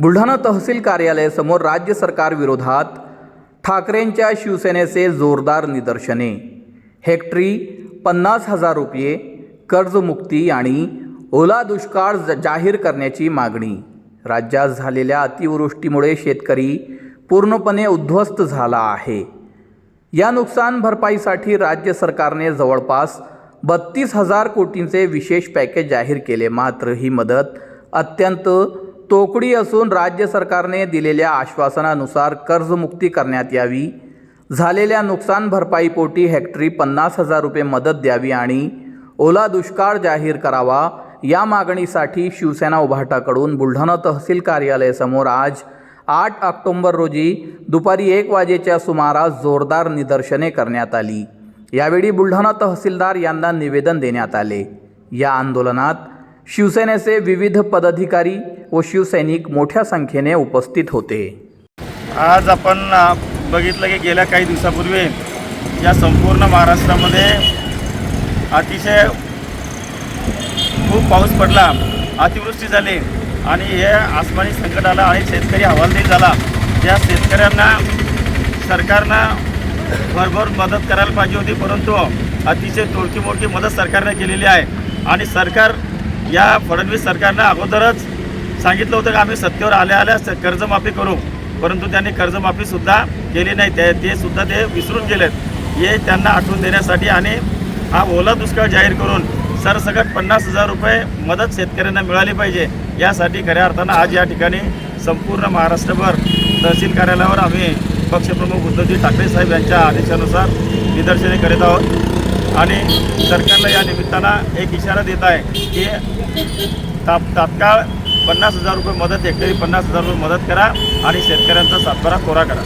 बुलढाणा तहसील कार्यालयासमोर राज्य सरकार विरोधात ठाकरेंच्या शिवसेनेचे जोरदार निदर्शने. हेक्टरी पन्नास हजार रुपये कर्जमुक्ती आणि ओला दुष्काळ ज- जाहीर करण्याची मागणी. राज्यात झालेल्या अतिवृष्टीमुळे शेतकरी पूर्णपणे उद्ध्वस्त झाला आहे. या नुकसान भरपाईसाठी राज्य सरकारने जवळपास बत्तीस हजार कोटींचे विशेष पॅकेज जाहीर केले. मात्र ही मदत अत्यंत तोकडी असून राज्य सरकारने दिलेल्या आश्वासनानुसार कर्जमुक्ती करण्यात यावी. झालेल्या नुकसान भरपाईपोटी हेक्टरी पन्नास हजार रुपये मदत द्यावी आणि ओला दुष्काळ जाहीर करावा या मागणीसाठी शिवसेना उभाटाकडून बुलढाणा तहसील कार्यालयासमोर आज आठ ऑक्टोंबर रोजी दुपारी एक वाजेच्या सुमारास जोरदार निदर्शने करण्यात आली. यावेळी बुलढाणा तहसीलदार यांना निवेदन देण्यात आले. या आंदोलनात शिवसेनेचे विविध पदाधिकारी व शिवसैनिक मोठ्या संख्येने उपस्थित होते. आज आपण बघितलं की गेल्या काही दिवसापूर्वी या संपूर्ण महाराष्ट्रामध्ये अतिशय खूप पाऊस पडला अतिवृष्टी झाली आणि हे आसमानी संकट आलं आणि शेतकरी हवालदिल झाला. या शेतकऱ्यांना सरकारनं भरभर मदत करायला पाहिजे होती परंतु अतिशय तोडकी मोडकी मदत सरकारने केलेली आहे. आणि सरकार या फडणवीस सरकारनं अगोदरच सांगितलं होतं की आम्ही सत्तेवर आल्या आल्या कर्जमाफी करू. परंतु त्यांनी कर्जमाफीसुद्धा केली नाही. ते ते सुद्धा ते विसरून गेलेत. हे त्यांना आठवून देण्यासाठी आणि हा ओला दुष्काळ जाहीर करून सरसकट पन्नास हजार रुपये मदत शेतकऱ्यांना मिळाली पाहिजे. यासाठी खऱ्या अर्थानं आज या ठिकाणी संपूर्ण महाराष्ट्रभर तहसील कार्यालयावर आम्ही पक्षप्रमुख उद्धवजी ठाकरे साहेब यांच्या आदेशानुसार निदर्शने करीत आहोत. आणि सरकारला या निमित्तानं एक इशारा देत आहे की ताप तात्काळ पन्नास हजार रुपये मदत हेक्टरी पन्नास हजार रुपये मदत करा आणि शेतकऱ्यांचा सातबारा कोरा करा.